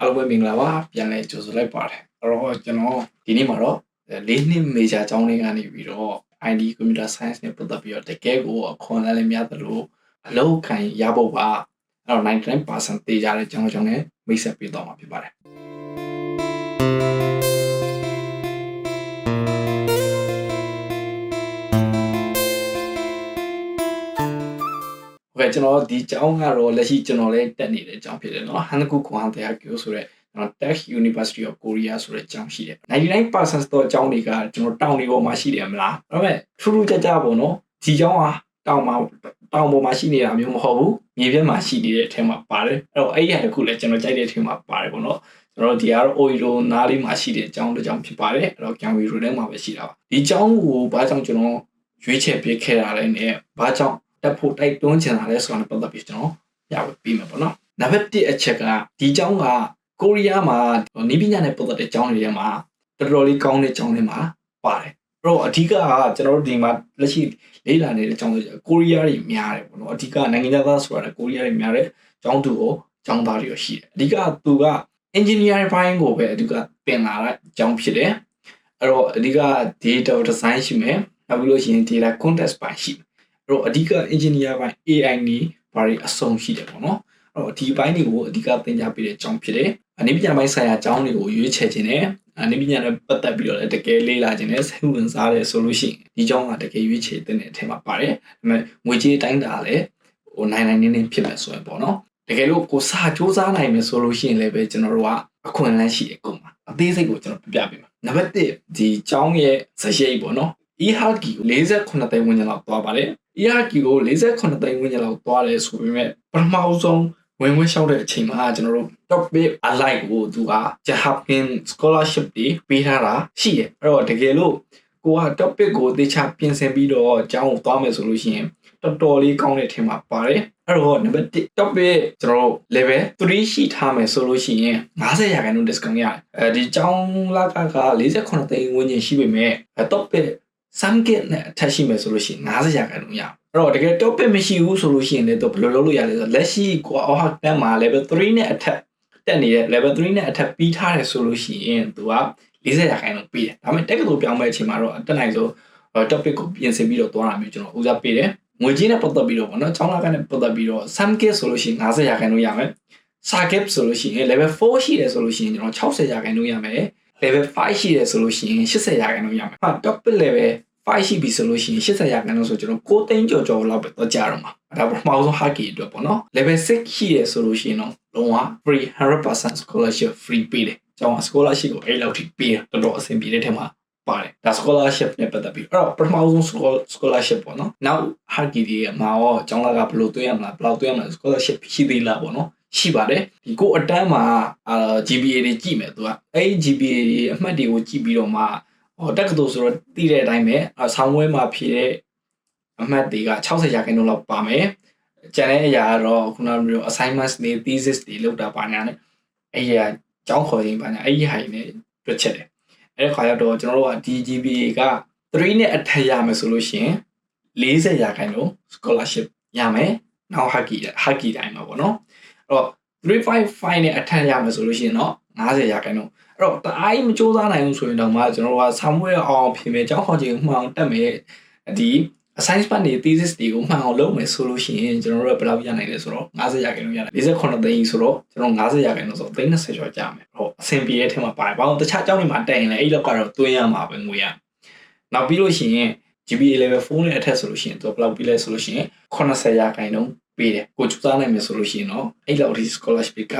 အားလုံးပဲမင်္ဂလာပါပြန်လဲကြိုဆိုလိုက်ပါတယ်အဲ့တော့ကျွန်တော်ဒီနေ့မှာတော့၄နှစ် major အကြောင်းလေးကနေပြီးတော့ ID computer science နဲ့ပတ်သက်ပြီးတော့တကယ်ကိုအခွန်လည်းလည်းများသလိုအလောက်ခံရဖို့ပါအဲ့တော့99%တေးကြတဲ့ကျွန်တော်ကြောင့်လည်းမိတ်ဆက်ပေးတော့မှာဖြစ်ပါတယ် ပဲကျွန်တော်ဒီကျောင်းကတော့လက်ရှိကျွန်တော်လည်းတက်နေတဲ့အကျောင်းဖြစ်တယ်နော် Hankook Kwang Daegyo ဆိုတဲ့နော် Tech University of Korea ဆိုတဲ့ကျောင်းရှိတယ်99%သောကျောင်းတွေကကျွန်တော်တောင်တွေပေါ်မှာရှိတယ်မလားဒါပေမဲ့ထူးထူးခြားခြားပေါ့နော်ဒီကျောင်းဟာတောင်မှာတောင်ပေါ်မှာရှိနေတာမျိုးမဟုတ်ဘူးမြေပြင်မှာရှိနေတဲ့အထက်မှာပါတယ်အဲ့တော့အဲ့ဒီဟာတစ်ခုလည်းကျွန်တော်ကြိုက်တဲ့အထက်မှာပါတယ်ပေါ့နော်ကျွန်တော်ဒီကတော့ Oilo နားလေးမှာရှိတဲ့အကြောင်းတစ်ကြောင်းဖြစ်ပါတယ်အဲ့တော့ Gyanwi Road ထဲမှာပဲရှိတာပါဒီအကြောင်းကိုဘာကြောင့်ကျွန်တော်ရွေးချယ်ပေးခဲ့တာလဲနဲ့ဘာကြောင့် တက်ဖို့တိုက်တွန်းချင်တာလဲဆိုတာနဲ့ပတ်သက်ပြီးကျွန်တော်ပြဝပေးမယ်ပေါ့နော်နံပါတ်1အချက်ကဒီကျောင်းကကိုရီးယားမှာနီးပညာနဲ့ပတ်သက်တဲ့ကျောင်းတွေထဲမှာတော်တော်လေးကောင်းတဲ့ကျောင်းတွေမှာပါတယ်အဲ့တော့အဓိကကကျွန်တော်တို့ဒီမှာလက်ရှိလေ့လာနေတဲ့ကျောင်းတွေကိုရီးယားတွေများတယ်ပေါ့နော်အဓိကနိုင်ငံသားဆိုတာကိုရီးယားတွေများတဲ့ကျောင်းသူကိုကျောင်းသားတွေရောရှိတယ်အဓိကသူက engineering ဘိုင်းကိုပဲအဓိကပင်လာတဲ့ကျောင်းဖြစ်တယ်အဲ့တော့အဓိက data design ရှိမယ်နောက်ပြီးလို့ရှိရင် data context ပိုင်းရှိမယ်အဲ့ တော့အဓိက engineer ဘိုင်း AI နေဘာတွေအဆုံးရှိတယ်ပေါ့နော်အဲ့တော့ဒီဘိုင်းတွေကိုအဓိကသင်ကြားပေးတဲ့ကျောင်းဖြစ်တယ်အနေပညာပိုင်းဆိုင်ရာအကြောင်းတွေကိုရွေးချယ်ခြင်းနဲ့အနေပညာနဲ့ပတ်သက်ပြီးတော့လည်းတကယ်လေ့လာခြင်းနဲ့စိတ်ဝင်စားတဲ့ဆိုလို့ရှိရင်ဒီကျောင်းကတကယ်ရွေးချယ်တဲ့အထက်မှာပါတယ်ဒါပေမဲ့ငွေကြေးတိုင်းတာလည်းဟိုနိုင်နိုင်နေနေဖြစ်မယ်ဆိုရင်ပေါ့နော်တကယ်လို့ကိုစာစူးစမ်းနိုင်မယ်ဆိုလို့ရှိရင်လည်းပဲကျွန်တော်တို့ကအခွင့်အလမ်းရှိအကုန်ပါအသေးစိတ်ကိုကျွန်တော်ပြပြပေးမယ်နံပါတ်1ဒီကျောင်းရဲ့ဇရိတ်ပေါ့နော် e-haki ကို48သိန်းဝန်းကျင်လောက်သွားပါတယ် e-haki ကို48သိန်းဝန်းကျင်လောက်သွားတယ်ဆိုပေမဲ့ပထမဆုံးဝင်ဝင်လျှောက်တဲ့အချိန်မှာကျွန်တော်တို့ topic alike ကိုသူက Japan scholarship တွေပေးထားတာရှိတယ်အဲ့တော့တကယ်လို့ကိုက topic ကိုသေချာပြင်ဆင်ပြီးတော့အကြောင်းကိုသွားမယ်ဆိုလို့ရှိရင်တော်တော်လေးကောင်းတဲ့အထင်မှာပါတယ်အဲ့တော့ number 1 topic ကျွန်တော်တို့ level 3ရှိထားမယ်ဆိုလို့ရှိရင်50ရာခိုင်နှုန်း discount ရတယ်အဲဒီကျောင်းလကက48သိန်းဝန်းကျင်ရှိပေမဲ့ topic 3 get နဲ့အထက်ရှိမယ်ဆိုလို့ရှိရင်50ရာခိုင်နှုန်းရအဲ့တော့တကယ် topic မရှိဘူးဆိုလို့ရှိရင်လည်းတော့ဘယ်လိုလုပ်လို့ရလဲဆိုတော့လက်ရှိကိုအော်ဟာတန်းမှာ level 3နဲ့အထက်တက်နေတဲ့ level 3နဲ့အထက်ပြီးထားတယ်ဆိုလို့ရှိရင်သူက40ရာခိုင်နှုန်းပြီးတယ်ဒါပေမဲ့တက်ကတူပြောင်းမဲ့အချိန်မှာတော့တက်နိုင်ဆို topic ကိုပြင်ဆင်ပြီးတော့သွားတာမျိုးကျွန်တော်ဦးစားပေးတယ်ငွေကြေးနဲ့ပတ်သက်ပြီးတော့ပေါ့နော်ကျောင်းလာကနဲ့ပတ်သက်ပြီးတော့ sum kit ဆိုလို့ရှိရင်50ရာခိုင်နှုန်းရမယ် sa kit ဆိုလို့ရှိရင် level 4ရှိတယ်ဆိုလို့ရှိရင်ကျွန်တော်60ရာခိုင်နှုန်းရမယ် level 5ရှိတယ်ဆိုလို့ရှိရင်80ရာခိုင်နှုန်းရမယ်ဟာ topic level 5ရှိပြီဆိုလို့ရှိရင်80ရာခိုင်နှုန်းဆိုကျွန်တော်6သိန်းကျော်ကျော်လောက်ပဲတော့ကြာတော့မှာဒါပထမဆုံး haki အတွက်ပေါ့နော် level 6ရှိတယ်ဆိုလို့ရှိရင်တော့လုံးဝ free 100% scholarship free ပေးတယ်ကျောင်းက scholarship ကိုအဲ့လောက်ထိပေးတယ်တော်တော်အဆင်ပြေတဲ့ထက်မှာပါတယ်ဒါ scholarship နဲ့ပတ်သက်ပြီးအဲ့တော့ပထမဆုံး scholarship ပေါ့နော်နောက် haki တွေမှာရောကျောင်းလာကဘယ်လိုသွင်းရမလားဘယ်လောက်သွင်းရမလား scholarship ရှိသေးလားပေါ့နော်ရှိပါတယ်ဒီကိုအတန်းမှာအာ GPA တွေကြည့်မယ်သူကအဲ့ GPA တွေအမှတ်တွေကိုကြည့်ပြီးတော့မှ ဟောတက္ကသိုလ်ဆိုတော့တည်တဲ့အတိုင်းပဲဆောင်းဝဲမှာဖြည့်တဲ့အမှတ်တွေက60ရာခိုင်နှုန်းလောက်ပါမယ်ကျန်တဲ့အရာကတော့ခုနကမျိုး assignments တွေ thesis တွေလောက်တာပါညာနဲ့အဲ့ဒီအကြောင်းခေါ်ရင်ပါညာအဲ့ဒီဟာတွေနဲ့တွက်ချက်တယ်အဲ့ဒီခါကျတော့ကျွန်တော်တို့က DGPA က3နဲ့အထက်ရမယ်ဆိုလို့ရှိရင်40ရာခိုင်နှုန်း scholarship ရမယ်နောက် haki haki တိုင်းမှာပေါ့နော်အဲ့တော့355နဲ့အထက်ရမယ်ဆိုလို့ရှိရင်တော့50ရာခိုင်နှုန်း အဲ့တော့တအားကြီးမစူးစမ်းနိုင်ဘူးဆိုရင်တော့မှကျွန်တော်တို့က somewhere အောင်ဖြစ်မယ်ကြောင်းခေါ်ခြင်းမှောင်တက်မယ်ဒီ assignment တွေ thesis တွေကိုမှန်အောင်လုပ်မယ်ဆိုလို့ရှိရင်ကျွန်တော်တို့ကဘယ်လောက်ရနိုင်လဲဆိုတော့50ရာခိုင်နှုန်းရတယ်48သိန်းဆိုတော့ကျွန်တော်50ရာခိုင်နှုန်းဆိုတော့30ကျော်ကြာမယ်ဟုတ်အဆင်ပြေတဲ့အထက်မှာပါတယ်ဘာလို့တခြားကျောင်းတွေမှာတက်ရင်လည်းအဲ့လောက်ကတော့တွင်းရမှာပဲငွေရနောက်ပြီးလို့ရှိရင် GPA level 4နဲ့အထက်ဆိုလို့ရှိရင်သူဘယ်လောက်ပြီးလဲဆိုလို့ရှိရင်80ရာခိုင်နှုန်းပေးတယ်ကိုကျူစားနိုင်မယ်ဆိုလို့ရှိရင်တော့အဲ့လောက်ထိ scholarship က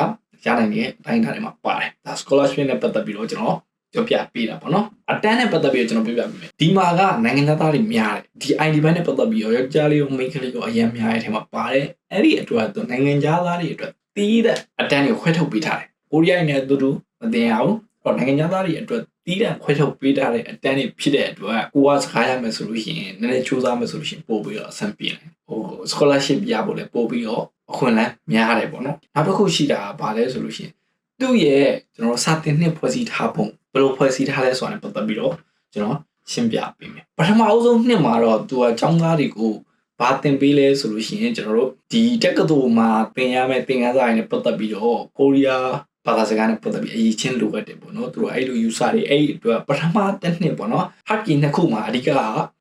ရနိုင်တဲ့အတိုင်းအတာတွေမှာပါတယ်ဒါ scholarship နဲ့ပတ်သက်ပြီးတော့ကျွန်တော်ပြောပြပေးတာပေါ့နော်အတန်းနဲ့ပတ်သက်ပြီးတော့ကျွန်တော်ပြောပြပေးမယ်ဒီမှာကနိုင်ငံသားတွေများတယ်ဒီ ID ဘန်းနဲ့ပတ်သက်ပြီးတော့ယောက်ျားလေးရောမိန်းကလေးရောအရင်များတဲ့အထက်မှာပါတယ်အဲ့ဒီအတွက်တော့နိုင်ငံသားတွေအတွက်တီးတဲ့အတန်းတွေခွဲထုတ်ပေးထားတယ်ကိုရီးယားနဲ့အတူတူမတင်အောင်တော့နိုင်ငံသားတွေအတွက်တီးတဲ့ခွဲထုတ်ပေးထားတဲ့အတန်းတွေဖြစ်တဲ့အတွက်ကိုကစကားရမယ်ဆိုလို့ရှိရင်နည်းနည်းစူးစမ်းမယ်ဆိုလို့ရှိရင်ပို့ပြီးတော့အဆင်ပြေတယ်ဟို scholarship ရဖို့လည်းပို့ပြီးတော့ အခွင့်အလမ်းများတယ်ပေါ့နော်နောက်တစ်ခုရှိတာကဘာလဲဆိုလို့ရှိရင်သူ့ရဲ့ကျွန်တော်စာတင်နှစ်ဖွဲ့စည်းထားပုံဘယ်လိုဖွဲ့စည်းထားလဲဆိုတာနဲ့ပတ်သက်ပြီးတော့ကျွန်တော်ရှင်းပြပေးမယ်ပထမအဆုံးနှစ်မှာတော့သူကចောင်းသားတွေကိုဘာသင်ပေးလဲဆိုလို့ရှိရင်ကျွန်တော်တို့ဒီတက္ကသိုလ်မှာသင်ရမယ့်သင်ခန်းစာတွေနဲ့ပတ်သက်ပြီးတော့ကိုရီးယားဘာသာစကားနဲ့ပတ်သက်ပြီးအရေးချင်းလိုအပ်တယ်ပေါ့နော်သူတို့အဲ့လို user တွေအဲ့အတွက်ပထမတစ်နှစ်ပေါ့နော် haki နှစ်ခုမှာအဓိက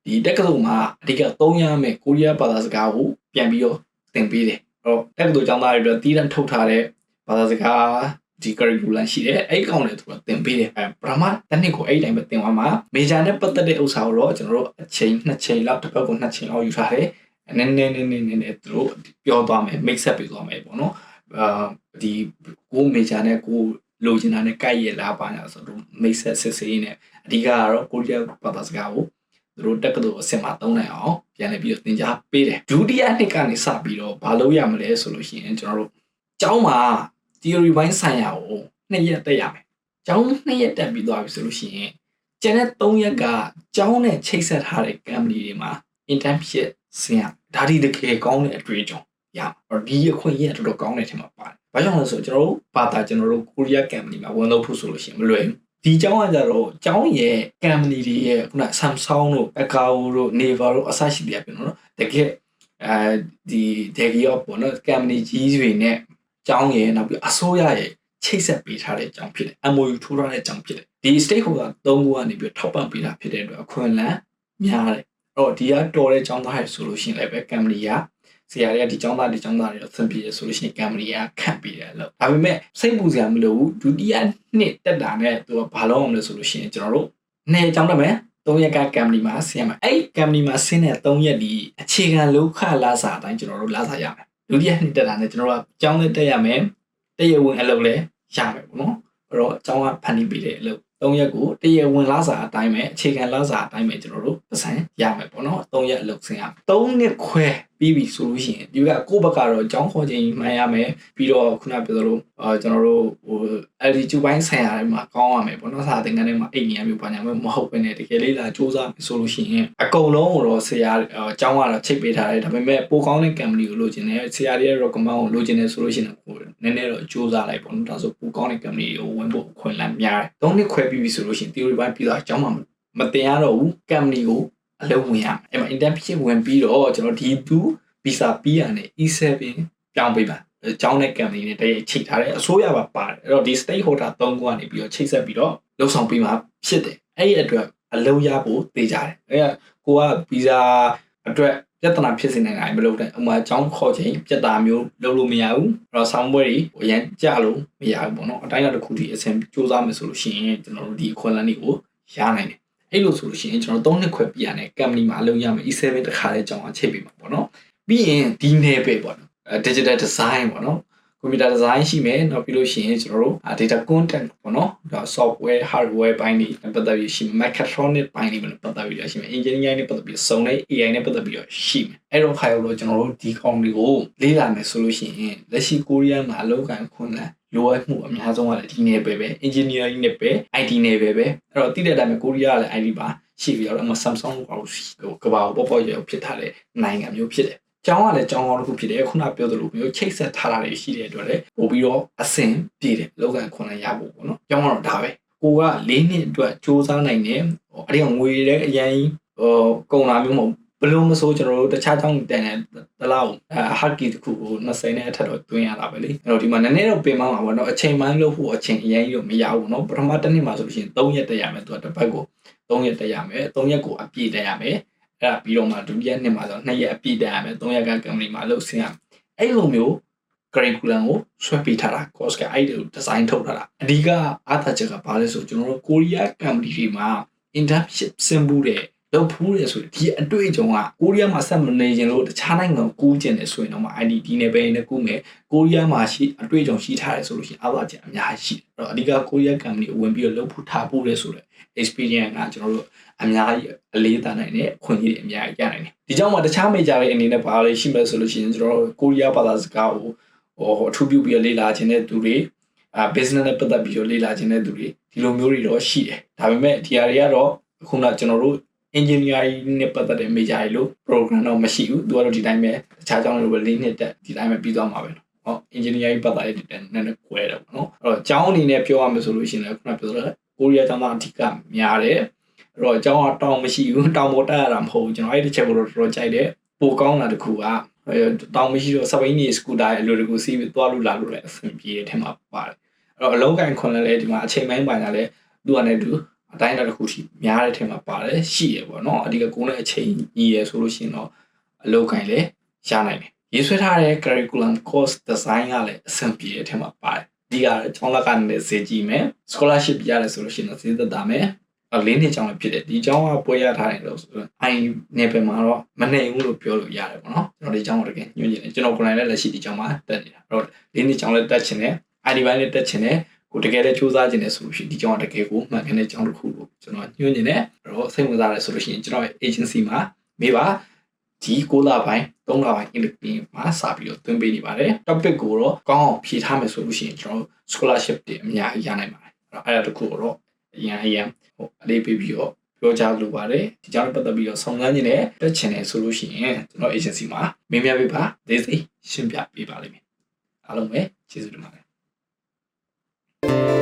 ဒီတက္ကသိုလ်မှာအဓိကသုံးရမယ်ကိုရီးယားဘာသာစကားကိုပြန်ပြီးတော့သင်ပေးတယ် အဲ့တော့တက္ကသိုလ်ကျောင်းသားတွေအတွက်တည်တံ့ထုတ်ထားတဲ့ဘာသာစကားဒီ curriculum ရှိတယ်အဲ့ကောင်လည်းသူကသင်ပေးတယ်အဲပထမတစ်နှစ်ကိုအဲ့တိုင်းပဲသင်သွားမှာ major နဲ့ပတ်သက်တဲ့ဥစ္စာကိုတော့ကျွန်တော်တို့အချိန်နှစ်ချိန်လောက်တစ်ပတ်ကိုနှစ်ချိန်လောက်ယူထားတယ်နည်းနည်းနည်းနည်းနည်းနည်းသူတို့ပြောသွားမယ် mix up ပေးသွားမယ်ပေါ့နော်အာဒီကို major နဲ့ကိုလိုချင်တာနဲ့ကိုက်ရလားပါညာဆိုတော့ mix up စစ်စေးနေအဓိကကတော့ကိုရီးယားဘာသာစကားကို သူတို့တက္ကသိုလ်အဆင့်မှာသုံးနိုင်အောင်ပြန်လည်ပြီးတော့သင်ကြားပေးတယ်ဒုတိယနှစ်ကနေစပြီးတော့ဘာလုပ်ရမလဲဆိုလို့ရှိရင်ကျွန်တော်တို့ကျောင်းမှာ theory ဘိုင်းဆိုင်ရာကိုနှစ်ရက်တက်ရမယ်ကျောင်းနှစ်ရက်တက်ပြီးသွားပြီဆိုလို့ရှိရင်ကျန်တဲ့၃ရက်ကကျောင်းနဲ့ချိတ်ဆက်ထားတဲ့ company တွေမှာ internship ဆင်ရဒါဒီတကယ်ကောင်းတဲ့အတွေ့အကြုံရမှာဒီအခွင့်အရေးတော်တော်ကောင်းတဲ့ထင်မှာပါတယ်။ဘာကြောင့်လဲဆိုတော့ကျွန်တော်တို့ဘာသာကျွန်တော်တို့ကိုရီးယား company မှာဝန်လုပ်ဖို့ဆိုလို့ရှိရင်မလွယ်ဘူး။ ဒီကျောင်းကကြတော့ကျောင်းရဲ့ company တွေရဲ့ခုန Samsung တို့ Akao တို့ Naver တို့အစရှိတယ်ပြန်နော်။တကယ်အဲဒီဒေဂီယောပေါ့နော် company ကြီးတွေနဲ့ကျောင်းရဲ့နောက်ပြီးအစိုးရရဲ့ချိတ်ဆက်ပေးထားတဲ့အကြောင်းဖြစ်တယ် MOU ထိုးထားတဲ့အကြောင်းဖြစ်တယ်ဒီ stakeholder ၃ခုကနေပြီးထောက်ပံ့ပေးတာဖြစ်တဲ့အတွက်အခွင့်အလမ်းများတယ်အဲ့တော့ဒီကတော်တဲ့ကျောင်းသားတွေဆိုလို့ရှိရင်လည်းပဲ company က ဆရာတွေကဒီကျောင်းသားဒီကျောင်းသားတွေတော့သင်ပြရဆိုလို့ရှိရင် company ကခန့်ပေးတယ်လို့ဒါပေမဲ့စိတ်ပူစရာမလိုဘူးဒုတိယနှစ်တက်တာနဲ့သူကဘာလုပ်အောင်လဲဆိုလို့ရှိရင်ကျွန်တော်တို့နေ့ကျောင်းတက်မယ်3ရက်က company မှာဆင်းရမယ်အဲ့ company မှာဆင်းတဲ့3ရက်ဒီအခြေခံလောက်ခလာစာအတိုင်းကျွန်တော်တို့လာစာရမယ်ဒုတိယနှစ်တက်တာနဲ့ကျွန်တော်တို့ကကျောင်းနဲ့တက်ရမယ်တရဝင်အလုပ်လဲရမယ်ပေါ့နော်အဲ့တော့အကြောင်းကဖန်တီးပေးတဲ့အလုပ်၃ရက်ကိုတရဝင်လာစာအတိုင်းပဲအခြေခံလာစာအတိုင်းပဲကျွန်တော်တို့ပတ်စံရမယ်ပေါ့နော်၃ရက်အလုပ်ဆင်းရမယ်၃နှစ်ခွဲ ပြီးပြီဆိုလို့ရှိရင်ဒီကကိုယ့်ဘက်ကတော့အကြောင်းခေါ်ခြင်းမှန်ရမယ်ပြီးတော့ခုနပြောသလိုအာကျွန်တော်တို့ဟို LG ပိုင်းဆိုင်ရာတွေမှာကောင်းရမယ်ပေါ့နော်စာသင်ခန်းထဲမှာအိတ်နေရမျိုးပါညာမျိုးမဟုတ်ဘဲနဲ့တကယ်လေးလာစူးစမ်းဆိုလို့ရှိရင်အကုန်လုံးကိုတော့ဆရာအကြောင်းကတော့ချိတ်ပေးထားတယ်ဒါပေမဲ့ပိုကောင်းတဲ့ company ကိုလိုချင်တယ်ဆရာတွေရဲ့ recommend ကိုလိုချင်တယ်ဆိုလို့ရှိရင်ဟိုနည်းနည်းတော့စူးစမ်းလိုက်ပေါ့နော်ဒါဆိုပိုကောင်းတဲ့ company ကိုဝင်ဖို့ခွင့်လန်းများတယ်သုံးနှစ်ခွဲပြီးပြီဆိုလို့ရှိရင် theory ပိုင်းပြီးတော့အကြောင်းမှမတင်ရတော့ဘူး company ကို အလုံးဝင်ရမယ်အဲ့မှာ internship ဝင်ပြီးတော့ကျွန်တော် D2 visa ပြီးရနဲ့ E7 ပြောင်းပေးပါအကြောင်းနဲ့ company နဲ့တည်းချိတ်ထားတယ်အစိုးရပါပါတယ်အဲ့တော့ဒီ stakeholder ၃ခုကနေပြီးတော့ချိတ်ဆက်ပြီးတော့လှုပ်ဆောင်ပြီးမှဖြစ်တယ်အဲ့ဒီအတွက်အလုံးရဖို့တေးကြတယ်အဲ့ဒါကိုက visa အတွက်ပြဿနာဖြစ်စေနိုင်တာမလုပ်တဲ့ဥမာအကြောင်းခေါ်ခြင်းပြဿနာမျိုးလုပ်လို့မရဘူးအဲ့တော့ဆောင်းပွဲတွေအရင်ကြလို့မရဘူးပေါ့နော်အတိုင်းအတာတစ်ခုထိအဆင်စူးစမ်းမယ်ဆိုလို့ရှိရင်ကျွန်တော်တို့ဒီအခွင့်အလမ်းတွေကိုရနိုင်တယ် အဲ့လိုဆိုလို့ရှိရင်ကျွန်တော်၃နှစ်ခွဲပြရတဲ့ company မှာအလုပ်ရမယ် E7 တခါလေးကြောင်းအောင်ချိန်ပေးမှာပေါ့နော်ပြီးရင်ဒီနယ်ပဲပေါ့နော် digital design ပေါ့နော် computer design ရှိမယ်နောက်ပြီးလို့ရှိရင်ကျွန်တော်တို့ data content ပေါ့နော်ဒါ software hardware ဘိုင်းတွေပတ်သက်ပြီးရှိမယ် mechatronic ဘိုင်းတွေပတ်သက်ပြီးရှိမယ် engineering နဲ့ပတ်သက်ပြီးစုံတဲ့ AI နဲ့ပတ်သက်ပြီးတော့ရှိမယ်အဲ့တော့ခါရောက်တော့ကျွန်တော်တို့ဒီကောင်တွေကိုလေ့လာမယ်ဆိုလို့ရှိရင်လက်ရှိကိုရီးယားမှာအလုပ်ကိုင်ခွင့်လန်း လိုအပ်မှုအများဆုံးကလည်းဒီနယ်ပဲပဲ engineering နဲ့ပဲ IT နယ်ပဲပဲအဲ့တော့တိတဲ့အတိုင်းပဲကိုရီးယားကလည်း IT ပါရှိပြီးတော့အမ Samsung ကိုကဘာကိုပေါ့ပေါ့ရဖြစ်ထားတဲ့နိုင်ငံမျိုးဖြစ်တယ်ကျောင်းကလည်းကျောင်းကောင်းတစ်ခုဖြစ်တယ်ခုနပြောသလိုမျိုးချိတ်ဆက်ထားတာတွေရှိတဲ့အတွက်လည်းပို့ပြီးတော့အဆင်ပြေတယ်လောကန်ခွန်လည်းရဖို့ပေါ့နော်ကျောင်းကတော့ဒါပဲကိုက၄နှစ်အတွက်စူးစမ်းနိုင်တယ်အဲ့ဒီငွေတဲ့အရင်ဟိုကုန်လာမျိုးမဟုတ် ဘလို့မဆိုကျွန်တော်တို့တခြားကျောင်းတန်တဲ့တလောက်အဲဟာကီတစ်ခုကို20နဲ့အထက်တော့တွင်းရတာပဲလေအဲ့တော့ဒီမှာနည်းနည်းတော့ပင်မမှာပေါ့နော်အချိန်ပိုင်းလို့ဖို့အချိန်အရင်ကြီးတော့မရဘူးနော်ပထမတစ်နှစ်မှာဆိုလို့ရှိရင်3ရက်တက်ရမယ်သူကတစ်ပတ်ကို3ရက်တက်ရမယ်3ရက်ကိုအပြည့်တက်ရမယ်အဲ့ဒါပြီးတော့မှဒုတိယနှစ်မှာဆို2ရက်အပြည့်တက်ရမယ်3ရက်က company မှာလုပ်ဆင်းရမယ်အဲ့လိုမျိုး curriculum ကိုဆွဲပေးထားတာ course ကအဲ့ဒီ design ထုတ်ထားတာအဓိကအားသာချက်ကဘာလဲဆိုကျွန်တော်တို့ကိုရီးယား company တွေမှာ internship ဆင်ဘူးတဲ့ လုပ်ဖူးတယ်ဆိုဒီအတွေ့အကြုံကကိုရီးယားမှာဆက်မနေရင်လို့တခြားနိုင်ငံကိုကူးကျင်တယ်ဆိုရင်တော့ IDT နဲ့ပဲနဲ့ကူးမယ်ကိုရီးယားမှာရှိအတွေ့အကြုံရှိထားတယ်ဆိုလို့ရှိရင်အားသာချက်အများကြီးရှိတယ်အဲ့တော့အဓိကကိုရီးယား company ကိုဝင်ပြီးတော့လုပ်ဖူးထားဖို့လဲဆိုတော့ experience ကကျွန်တော်တို့အများကြီးအလေးသာနိုင်တဲ့ခွင့်ကြီးတွေအများကြီးရနိုင်တယ်ဒီကြောင့်မှတခြား major တွေအနေနဲ့ဘာလို့ရှိမလဲဆိုလို့ရှိရင်ကျွန်တော်တို့ကိုရီးယားဘာသာစကားကိုဟိုအထူးပြုပြီးလေ့လာခြင်းတဲ့သူတွေအာ business နဲ့ပတ်သက်ပြီးတော့လေ့လာခြင်းတဲ့သူတွေဒီလိုမျိုးတွေတော့ရှိတယ်ဒါပေမဲ့ဒီဟာတွေကတော့ခုနကျွန်တော်တို့ engineering နဲ့ပတ်သက်တဲ့ major တွေလို့ program တော့မရှိဘူးသူကတော့ဒီတိုင်းပဲတခြားကျောင်းတွေလိုပဲလေးနှစ်တက်ဒီတိုင်းပဲပြီးသွားမှာပဲဟော engineering ပတ်သက်တဲ့နည်းနည်းကွဲတယ်ပေါ့နော်အဲ့တော့ကျောင်းအနေနဲ့ပြောရမယ်ဆိုလို့ရှိရင်လည်းခုနပြောတဲ့ကိုရီးယားကျောင်းသားအဓိကများတယ်အဲ့တော့ကျောင်းကတောင်းမရှိဘူးတောင်းပေါ်တက်ရတာမဟုတ်ဘူးကျွန်တော်အဲ့ဒီချက်ကိုတော့တော်တော်ကြိုက်တယ်ပိုကောင်းတာတခုကတောင်းမရှိတော့စပိန်နီစကူတာရဲ့အလိုတကူစီးပြီးသွားလို့လာလို့လည်းအဆင်ပြေတဲ့ထဲမှာပါတယ်အဲ့တော့အလုံးကန်ခွန်လည်းဒီမှာအချိန်ပိုင်းပိုင်းကလည်းသူကလည်းသူ အတိုင်းအတာတစ်ခုထိများတဲ့ထင်မှာပါတယ်ရှိရပေါ့နော်အဓိကကိုယ်နဲ့အချိန်ကြီးရဆိုလို့ရှိရင်တော့အလုံးကန်လည်းရနိုင်တယ်ရေးဆွဲထားတဲ့ curriculum course design ကလည်းအဆင်ပြေတဲ့အထက်မှာပါတယ်ဒီကကျောင်းလက်ကနေလည်းဈေးကြည့်မယ် scholarship ရတယ်ဆိုလို့ရှိရင်တော့ဈေးသက်သာမယ်အလေးနှစ်ကျောင်းလည်းဖြစ်တယ်ဒီကျောင်းကပွဲရထားတယ်လို့ဆိုတော့အိုင်နေပယ်မှာတော့မနေဘူးလို့ပြောလို့ရတယ်ပေါ့နော်ကျွန်တော်ဒီကျောင်းကိုတကယ်ညွှန်ကျင်တယ်ကျွန်တော်ကိုယ်တိုင်လည်းလက်ရှိဒီကျောင်းမှာတက်နေတာအဲ့တော့လေးနှစ်ကျောင်းလည်းတက်ချင်တယ် ID ဘိုင်းလည်းတက်ချင်တယ်ကို တကယ်လည်းစူးစမ်းချင်တယ်ဆိုလို့ရှိရင်ဒီကျောင်းကတကယ်ကိုမှန်ကန်တဲ့ကျောင်းတစ်ခုလို့ကျွန်တော်ညွှန်ကျင်တယ်အဲ့တော့စိတ်ဝင်စားတယ်ဆိုလို့ရှိရင်ကျွန်တော်ရဲ့ agency မှာမေးပါဒီ9လပိုင်း3လပိုင်း in မှာစပြီးတော့သွင်းပေးနေပါတယ် topic ကိုတော့ကောင်းအောင်ဖြည့်ထားမယ်ဆိုလို့ရှိရင်ကျွန်တော် scholarship တွေအများကြီးရနိုင်ပါတယ်အဲ့တော့အဲ့ဒါတစ်ခုကိုတော့အရင်အရင်ဟိုအလေးပေးပြီးတော့ပြောကြလိုပါတယ်ဒီကြောင့်ပတ်သက်ပြီးတော့ဆောင်းစမ်းနေတယ်တက်ချင်တယ်ဆိုလို့ရှိရင်ကျွန်တော် agency မှာမင်းများပေးပါဒေးစိရှင်းပြပေးပါလိမ့်မယ်အားလုံးပဲကျေးဇူးတင်ပါတယ် Thank you.